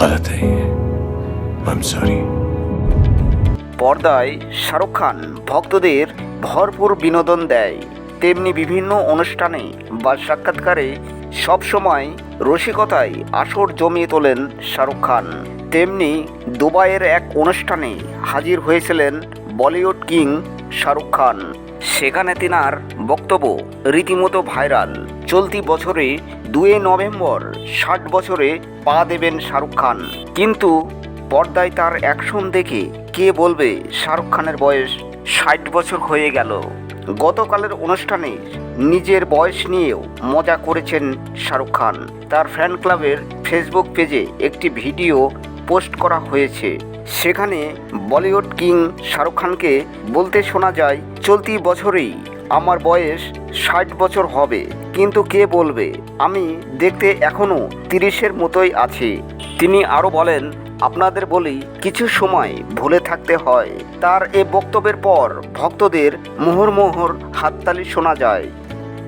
গলত। পর্দায় শাহরুখ খান ভক্তদের ভরপুর বিনোদন দেয়। তেমনি বিভিন্ন অনুষ্ঠানে বা সাক্ষাৎকারে সবসময় রসিকতায় আসর জমিয়ে তোলেন শাহরুখ খান। তেমনি দুবাইয়ের এক অনুষ্ঠানে হাজির হয়েছিলেন বলিউড কিং শাহরুখ খান। সেখানে তিনার বক্তব্য রীতিমতো ভাইরাল। চলতি বছরে দুয়ে নভেম্বর, ষাট বছরে পা দেবেন শাহরুখ খান। কিন্তু পর্দায় তার অ্যাকশন দেখে কে বলবে শাহরুখ খানের বয়স ষাট বছর হয়ে গেল। গতকালের অনুষ্ঠানে নিজের বয়স নিয়েও মজা করেছেন শাহরুখ খান। তার ফ্যান ক্লাবের ফেসবুক পেজে একটি ভিডিও পোস্ট করা হয়েছে। সেখানে বলিউড কিং শাহরুখ খানকে বলতে শোনা যায় চলতি বছরেই আমার বয়স ষাট বছর হবে। কিন্তু কে বলবে? আমি দেখতে এখনও তিরিশের মতোই আছি। তিনি আরও বলেন, আপনাদের বলি কিছু সময় ভুলে থাকতে হয়। তার এ বক্তব্যের পর ভক্তদের মোহর মোহর হাততালি শোনা যায়।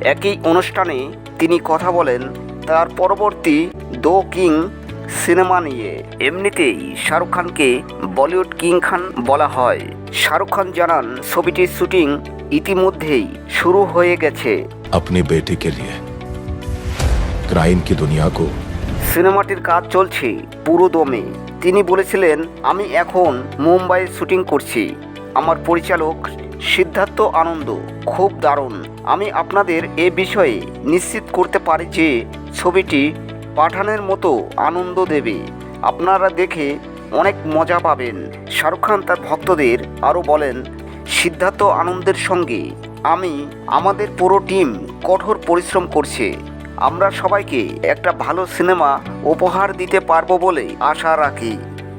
একই অনুষ্ঠানে তিনি কথা বলেন, তার পরবর্তী দো কিং সিনেমা নিয়ে। এমনিতেই শাহরুখ খানকে বলিউড কিং খান বলা হয়। শাহরুখ খান জানান ছবিটির শুটিং ইতিমধ্যেই শুরু হয়ে গেছে। আপনি বেটিকে লিয়ে ক্রাইম কি দুনিয়া কো সিনেমাটির কাজ চলছে পুরো দমে। তিনি বলেছিলেন আমি এখন মুম্বাইয়ে শুটিং করছি। আমার পরিচালক সিদ্ধার্থ আনন্দ খুব দারুণ। আমি আপনাদের এ বিষয়ে নিশ্চিত করতে পারি যে ছবিটি পাঠানের মতো আনন্দ দেবে। আপনারা দেখে অনেক মজা পাবেন। শাহরুখ খান তার ভক্তদের আরও বলেন, সিদ্ধার্থ আনন্দের সঙ্গে আমি, আমাদের পুরো টিম কঠোর পরিশ্রম করছে। আমরা সবাইকে একটা ভালো সিনেমা উপহার দিতে পারব বলে আশা রাখি।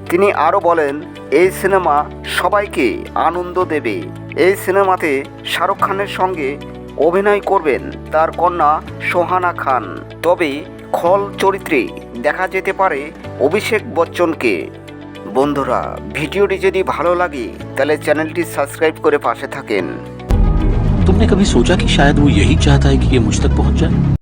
তিনি আরও বলেন, এই সিনেমা সবাইকে আনন্দ দেবে। এই সিনেমাতে শাহরুখ খানের সঙ্গে অভিনয় করবেন তার কন্যা সোহানা খান। তবে খল চরিত্রে দেখা যেতে পারে অভিষেক বচ্চনকে। বন্ধুরা ভিডিওটি যদি ভালো লাগে তাহলে চ্যানেলটি সাবস্ক্রাইব করে পাশে থাকেন तुमने कभी सोचा कि शायद वो यही चाहता है कि ये मुझ तक पहुंच जाए